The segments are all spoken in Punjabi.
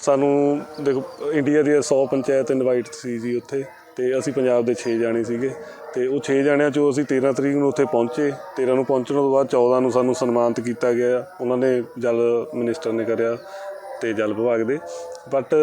ਸਾਨੂੰ ਦੇਖੋ, ਇੰਡੀਆ ਦੀਆਂ 100 ਪੰਚਾਇਤ ਇਨਵਾਈਟ ਸੀ ਜੀ ਉੱਥੇ ਤੇ ਅਸੀਂ ਪੰਜਾਬ ਦੇ 6 ਜਾਣੇ ਸੀਗੇ ਤੇ ਉਹ 6 ਜਾਣਿਆਂ ਚੋਂ ਅਸੀਂ 13 ਤਰੀਕ ਨੂੰ ਉੱਥੇ ਪਹੁੰਚੇ। 13 ਨੂੰ ਪਹੁੰਚਣ ਤੋਂ ਬਾਅਦ 14 ਨੂੰ ਸਾਨੂੰ ਸਨਮਾਨਿਤ ਕੀਤਾ ਗਿਆ। ਉਹਨਾਂ ਨੇ ਜਲ ਮਿਨਿਸਟਰ ਨੇ ਕਰਿਆ। ਤੇ ਜਲ ਵਿਭਾਗ ਦੇ। ਬਟ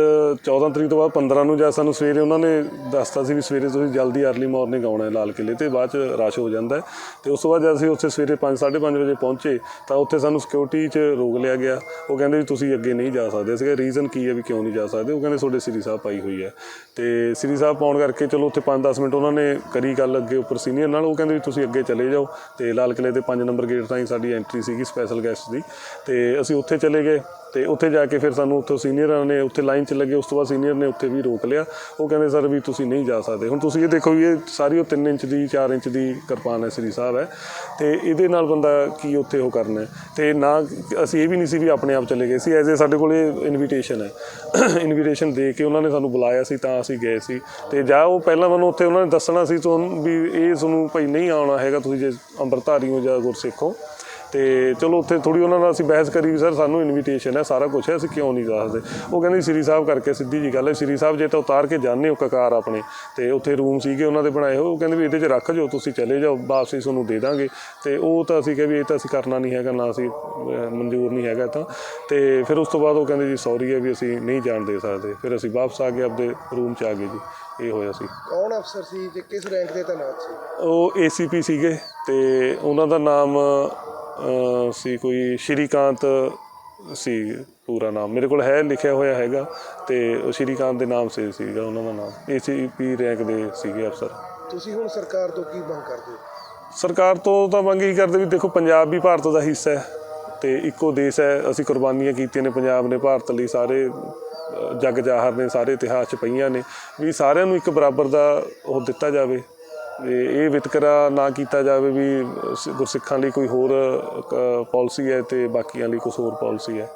14 ਤਰੀਕ ਤੋਂ ਬਾਅਦ 15 ਨੂੰ ਜਾਂ ਸਾਨੂੰ ਸਵੇਰੇ ਉਹਨਾਂ ਨੇ ਦੱਸਤਾ ਸੀ ਵੀ ਸਵੇਰੇ ਤੁਸੀਂ ਜਲਦੀ ਅਰਲੀ ਮਾਰਨਿੰਗ ਆਉਣਾ ਹੈ ਲਾਲ ਕਿਲੇ ਤੇ, ਬਾਅਦ ਚ ਰਸ਼ ਹੋ ਜਾਂਦਾ ਹੈ। ਤੇ ਉਸ ਤੋਂ ਬਾਅਦ ਜਦ ਅਸੀਂ ਉੱਥੇ ਸਵੇਰੇ 5 5:30 ਵਜੇ ਪਹੁੰਚੇ, ਤਾਂ ਉੱਥੇ ਸਾਨੂੰ ਸਿਕਿਉਰਿਟੀ 'ਚ ਰੋਕ ਲਿਆ ਗਿਆ। ਉਹ ਕਹਿੰਦੇ ਵੀ ਤੁਸੀਂ ਅੱਗੇ ਨਹੀਂ ਜਾ ਸਕਦੇ। ਸੀਗੇ ਰੀਜ਼ਨ ਕੀ ਹੈ ਵੀ ਕਿਉਂ ਨਹੀਂ ਜਾ ਸਕਦੇ? ਉਹ ਕਹਿੰਦੇ, ਤੁਹਾਡੇ ਸ੍ਰੀ ਸਾਹਿਬ ਪਾਈ ਹੋਈ ਹੈ। ਤੇ ਸ੍ਰੀ ਸਾਹਿਬ ਪਾਉਣ ਕਰਕੇ ਚਲੋ ਉੱਥੇ 5-10 ਮਿੰਟ ਉਹਨਾਂ ਨੇ ਕਰੀ ਗੱਲ ਅੱਗੇ ਉੱਪਰ ਸੀਨੀਅਰ ਨਾਲ। ਉਹ ਕਹਿੰਦੇ ਵੀ ਤੁਸੀਂ ਅੱਗੇ ਚਲੇ ਜਾਓ ਤੇ ਲਾਲ ਕਿਲੇ ਦੇ 5 ਨੰਬਰ ਗੇਟ ਤਾਈਂ ਸਾਡੀ ਐਂਟਰੀ ਸੀਗੀ ਸਪੈਸ਼ਲ ਗੈਸਟ ਦੀ। ਤੇ ਅਸੀਂ ਉੱਥੇ ਚਲੇ ਗਏ। ਤੇ ਉੱਥੇ ਜਾ ਕੇ ਫਿਰ ਸਾਨੂੰ ਉੱਥੋਂ ਸੀਨੀਅਰਾਂ ਨੇ ਉੱਥੇ ਲਾਈਨ 'ਚ ਲੱਗੇ, ਉਸ ਤੋਂ ਬਾਅਦ ਸੀਨੀਅਰ ਨੇ ਉੱਥੇ ਵੀ ਰੋਕ ਲਿਆ। ਉਹ ਕਹਿੰਦੇ, ਸਰ, ਵੀ ਤੁਸੀਂ ਨਹੀਂ ਜਾ ਸਕਦੇ। ਹੁਣ ਤੁਸੀਂ ਇਹ ਦੇਖੋ ਵੀ ਇਹ ਸਾਰੀ ਉਹ 3 ਇੰਚ ਦੀ 4 ਇੰਚ ਦੀ ਕਿਰਪਾਨ ਹੈ ਸ੍ਰੀ ਸਾਹਿਬ ਹੈ। ਤੇ ਇਹਦੇ ਨਾਲ ਬੰਦਾ ਕੀ ਉੱਥੇ ਉਹ ਕਰਨਾ ਹੈ? ਤੇ ਨਾ ਅਸੀਂ ਇਹ ਵੀ ਨਹੀਂ ਸੀ ਵੀ ਆਪਣੇ ਆਪ ਚਲੇ ਗਏ ਸੀ। ਐਜ਼ ਏ ਸਾਡੇ ਕੋਲ ਇਹ ਇਨਵੀਟੇਸ਼ਨ ਹੈ। ਇਨਵੀਟੇਸ਼ਨ ਦੇ ਕੇ ਉਹਨਾਂ ਨੇ ਸਾਨੂੰ ਬੁਲਾਇਆ ਸੀ, ਤਾਂ ਅਸੀਂ ਗਏ ਸੀ। ਤੇ ਜਾ ਉਹ ਪਹਿਲਾਂ ਮੈਨੂੰ ਉੱਥੇ ਉਹਨਾਂ ਨੇ ਦੱਸਣਾ ਸੀ, ਤੁਹਾਨੂੰ ਵੀ ਇਹ ਤੁਹਾਨੂੰ ਭਾਈ ਨਹੀਂ ਆਉਣਾ ਹੈਗਾ, ਤੁਸੀਂ ਜੇ ਅੰਮ੍ਰਿਤਧਾਰੀ ਹੋ ਜਾਂ ਗੁਰਸਿੱਖ ਹੋ। ਤੇ ਚਲੋ ਉੱਥੇ ਥੋੜੀ ਉਹਨਾਂ ਨਾਲ ਅਸੀਂ ਬਹਿਸ ਕਰੀ ਵੀ ਸਰ ਸਾਨੂੰ ਇਨਵੀਟੇਸ਼ਨ ਹੈ ਸਾਰਾ ਕੁਝ ਹੈ ਅਸੀਂ ਕਿਉਂ ਨਹੀਂ ਜਾ ਸਕਦੇ? ਉਹ ਕਹਿੰਦੇ ਸ੍ਰੀ ਸਾਹਿਬ ਕਰਕੇ ਸਿੱਧੀ ਜੀ ਗੱਲ ਹੈ ਸ੍ਰੀ ਸਾਹਿਬ ਜੇ ਤਾਂ ਉਤਾਰ ਕੇ ਜਾਂਦੇ ਹੋ ਕਕਾਰ ਆਪਣੇ ਤੇ ਉੱਥੇ ਰੂਮ ਸੀਗੇ ਉਹਨਾਂ ਦੇ ਬਣਾਏ ਹੋਏ ਉਹ ਕਹਿੰਦੇ ਵੀ ਇਹਦੇ 'ਚ ਰੱਖ ਜਾਓ ਤੁਸੀਂ ਚਲੇ ਜਾਓ ਵਾਪਸੀ ਤੁਹਾਨੂੰ ਦੇ ਦਾਂਗੇ। ਤੇ ਉਹ ਤਾਂ ਅਸੀਂ ਕਿਹਾ ਵੀ ਇਹ ਤਾਂ ਅਸੀਂ ਕਰਨਾ ਨਹੀਂ ਹੈਗਾ ਨਾ ਅਸੀਂ ਮਨਜ਼ੂਰ ਨਹੀਂ ਹੈਗਾ ਤਾਂ। ਤੇ ਫਿਰ ਉਸ ਤੋਂ ਬਾਅਦ ਉਹ ਕਹਿੰਦੇ ਜੀ ਸੌਰੀ ਹੈ ਵੀ ਅਸੀਂ ਨਹੀਂ ਜਾਣ ਦੇ ਸਕਦੇ। ਫਿਰ ਅਸੀਂ ਵਾਪਸ ਆ ਗਏ ਆਪਦੇ ਰੂਮ 'ਚ ਆ ਗਏ ਜੀ ਇਹ ਹੋਇਆ ਸੀ। ਕੌਣ ਅਫਸਰ ਸੀ ਤੇ ਕਿਸ ਰੈਂਕ ਤੇ ਤੈਨਾਤ ਸੀ? ਉਹ ਏਸੀਪੀ ਸੀਗੇ ਤੇ ਉਹਨਾਂ ਦਾ ਨਾਮ ਸੀ ਕੋਈ ਸ਼੍ਰੀਕਾਂਤ ਸੀ ਪੂਰਾ ਨਾਮ। ਮੇਰੇ ਕੋਲ ਹੈ ਲਿਖਿਆ ਹੋਇਆ ਹੈਗਾ ਤੇ ਉਹ ਸ਼੍ਰੀਕਾਂਤ ਦੇ ਨਾਮ ਸੇ ਸੀਗਾ ਉਹਨਾਂ ਦਾ ਨਾਮ। ਏਸੀਪੀ ਰੈਂਕ ਦੇ ਸੀਗੇ ਅਫਸਰ। ਤੁਸੀਂ ਹੁਣ ਸਰਕਾਰ ਤੋਂ ਕੀ ਮੰਗ ਕਰਦੇ ਹੋ? ਸਰਕਾਰ ਤੋਂ ਤਾਂ ਮੰਗ ਹੀ ਕਰਦੇ ਵੀ ਦੇਖੋ ਪੰਜਾਬ ਵੀ ਭਾਰਤ ਦਾ ਹਿੱਸਾ ਹੈ ਤੇ ਇੱਕੋ ਦੇਸ਼ ਹੈ। ਅਸੀਂ ਕੁਰਬਾਨੀਆਂ ਕੀਤੀਆਂ ਨੇ ਪੰਜਾਬ ਨੇ ਭਾਰਤ ਲਈ ਸਾਰੇ ਜੱਗ ਜਾਹਰ ਨੇ ਸਾਰੇ ਇਤਿਹਾਸ 'ਚ ਪਈਆਂ ਨੇ। ਵੀ ਸਾਰਿਆਂ ਨੂੰ ਇੱਕ ਬਰਾਬਰ ਦਾ ਉਹ ਦਿੱਤਾ ਜਾਵੇ। ਤੇ ਇਹ ਵਿਤਕਰਾ ਨਾ ਕੀਤਾ ਜਾਵੇ ਵੀ ਸ- ਗੁਰਸਿੱਖਾਂ ਲਈ ਕੋਈ ਹੋਰ ਪਾਲਿਸੀ ਹੈ ਤੇ ਬਾਕੀਆਂ ਲਈ ਕੁਝ ਹੋਰ ਪਾਲਿਸੀ ਹੈ।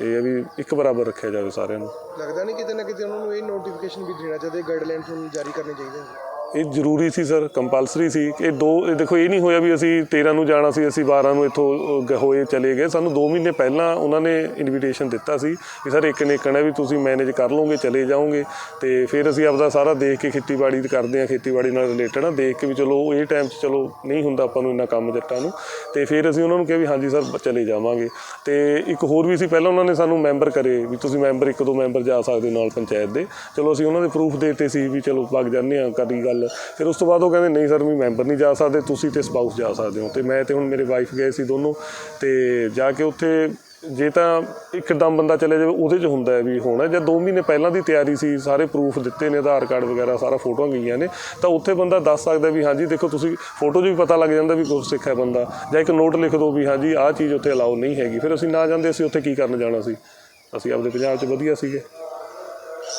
ਇਹ ਹੈ ਵੀ ਇੱਕ ਬਰਾਬਰ ਰੱਖਿਆ ਜਾਵੇ ਸਾਰਿਆਂ ਨੂੰ। ਲੱਗਦਾ ਨਹੀਂ ਕਿਤੇ ਨਾ ਕਿਤੇ ਉਹਨਾਂ ਨੂੰ ਇਹ ਨੋਟੀਫਿਕੇਸ਼ਨ ਵੀ ਦੇਣਾ ਚਾਹੀਦਾ ਗਾਈਡਲਾਈਨਸ ਨੂੰ ਜਾਰੀ ਕਰਨੇ ਚਾਹੀਦੇ ਹਨ ਇਹ ਜ਼ਰੂਰੀ ਸੀ, ਸਰ, ਕੰਪਲਸਰੀ ਸੀ। ਇਹ ਦੋ, ਇਹ ਦੇਖੋ, ਇਹ ਨਹੀਂ ਹੋਇਆ ਵੀ ਅਸੀਂ 13 ਨੂੰ ਜਾਣਾ ਸੀ, ਅਸੀਂ 12 ਨੂੰ ਇੱਥੋਂ ਹੋਏ, ਚਲੇ ਗਏ। ਸਾਨੂੰ 2 ਮਹੀਨੇ ਪਹਿਲਾਂ ਉਹਨਾਂ ਨੇ ਇਨਵੀਟੇਸ਼ਨ ਦਿੱਤਾ ਸੀ ਕਿ ਸਰ, ਇੱਕ ਨੇ ਕਹਿਣਾ ਵੀ ਤੁਸੀਂ ਮੈਨੇਜ ਕਰ ਲਓਗੇ, ਚਲੇ ਜਾਓਗੇ। ਤੇ ਫਿਰ ਅਸੀਂ ਆਪਦਾ ਸਾਰਾ ਦੇਖ ਕੇ ਖੇਤੀਬਾੜੀ ਕਰਦੇ ਆ ਖੇਤੀਬਾੜੀ ਨਾਲ ਰਿਲੇਟਡ ਆ ਦੇਖ ਕੇ ਵੀ ਚਲੋ ਇਹ ਟਾਈਮ 'ਚ ਚਲੋ ਨਹੀਂ ਹੁੰਦਾ ਆਪਾਂ ਨੂੰ ਇੰਨਾ ਕੰਮ ਜੱਟਾਂ ਨੂੰ ਤੇ ਫਿਰ ਅਸੀਂ ਉਹਨਾਂ ਨੂੰ ਕਿਹਾ ਵੀ, ਹਾਂਜੀ, ਸਰ ਚਲੇ ਜਾਵਾਂਗੇ। ਤੇ ਇੱਕ ਹੋਰ ਵੀ ਸੀ, ਪਹਿਲਾਂ ਉਹਨਾਂ ਨੇ ਸਾਨੂੰ ਮੈਂਬਰ ਕਰੇ ਵੀ, ਤੁਸੀਂ ਮੈਂਬਰ ਇੱਕ ਦੋ ਮੈਂਬਰ ਜਾ ਸਕਦੇ ਹੋ ਨਾਲ ਪੰਚਾਇਤ ਦੇ। ਚਲੋ, ਅਸੀਂ ਉਹਨਾਂ ਦੇ ਪ੍ਰੂਫ ਦੇਤੇ ਸੀ ਵੀ, ਚਲੋ ਵਗ ਜਾਂਦੇ ਆ ਕਦੀ ਗੱਲ ਫਿਰ ਉਸ ਤੋਂ ਬਾਅਦ ਉਹ ਕਹਿੰਦੇ, ਨਹੀਂ ਸਰ ਵੀ ਮੈਂਬਰ ਨਹੀਂ ਜਾ ਸਕਦੇ, ਤੁਸੀਂ ਤੇ ਸਪਾਊਸ ਜਾ ਸਕਦੇ ਹੋ। ਤੇ ਮੈਂ ਤੇ ਹੁਣ ਮੇਰੇ ਵਾਈਫ ਗਏ ਸੀ ਦੋਨੋਂ, ਤੇ ਜਾ ਕੇ ਉੱਥੇ ਜੇ ਤਾਂ ਇੱਕਦਮ ਬੰਦਾ ਚਲੇ ਜਾਵੇ, ਉਹਦੇ 'ਚ ਹੁੰਦਾ ਵੀ ਹੋਣਾ ਜਾਂ 2 ਮਹੀਨੇ ਪਹਿਲਾਂ ਦੀ ਤਿਆਰੀ ਸੀ, ਸਾਰੇ ਪ੍ਰੂਫ ਦਿੱਤੇ ਨੇ, ਆਧਾਰ ਕਾਰਡ ਵਗੈਰਾ, ਸਾਰਾ ਫੋਟੋਆਂ ਗਈਆਂ ਨੇ। ਤਾਂ ਉੱਥੇ ਬੰਦਾ ਦੱਸ ਸਕਦਾ ਵੀ ਹਾਂਜੀ, ਦੇਖੋ ਤੁਸੀਂ ਫੋਟੋ 'ਚ ਵੀ ਪਤਾ ਲੱਗ ਜਾਂਦਾ ਵੀ ਗੁਰਸਿੱਖ ਹੈ ਬੰਦਾ। ਜਾਂ ਇੱਕ ਨੋਟ ਲਿਖ ਦਿਓ ਵੀ ਹਾਂਜੀ, ਆਹ ਚੀਜ਼ ਉੱਥੇ ਅਲਾਉ ਨਹੀਂ ਹੈਗੀ। ਫਿਰ ਅਸੀਂ ਨਾ ਜਾਂਦੇ, ਅਸੀਂ ਉੱਥੇ ਕੀ ਕਰਨ ਜਾਣਾ ਸੀ? ਅਸੀਂ ਆਪਦੇ ਪੰਜਾਬ 'ਚ ਵਧੀਆ ਸੀਗੇ।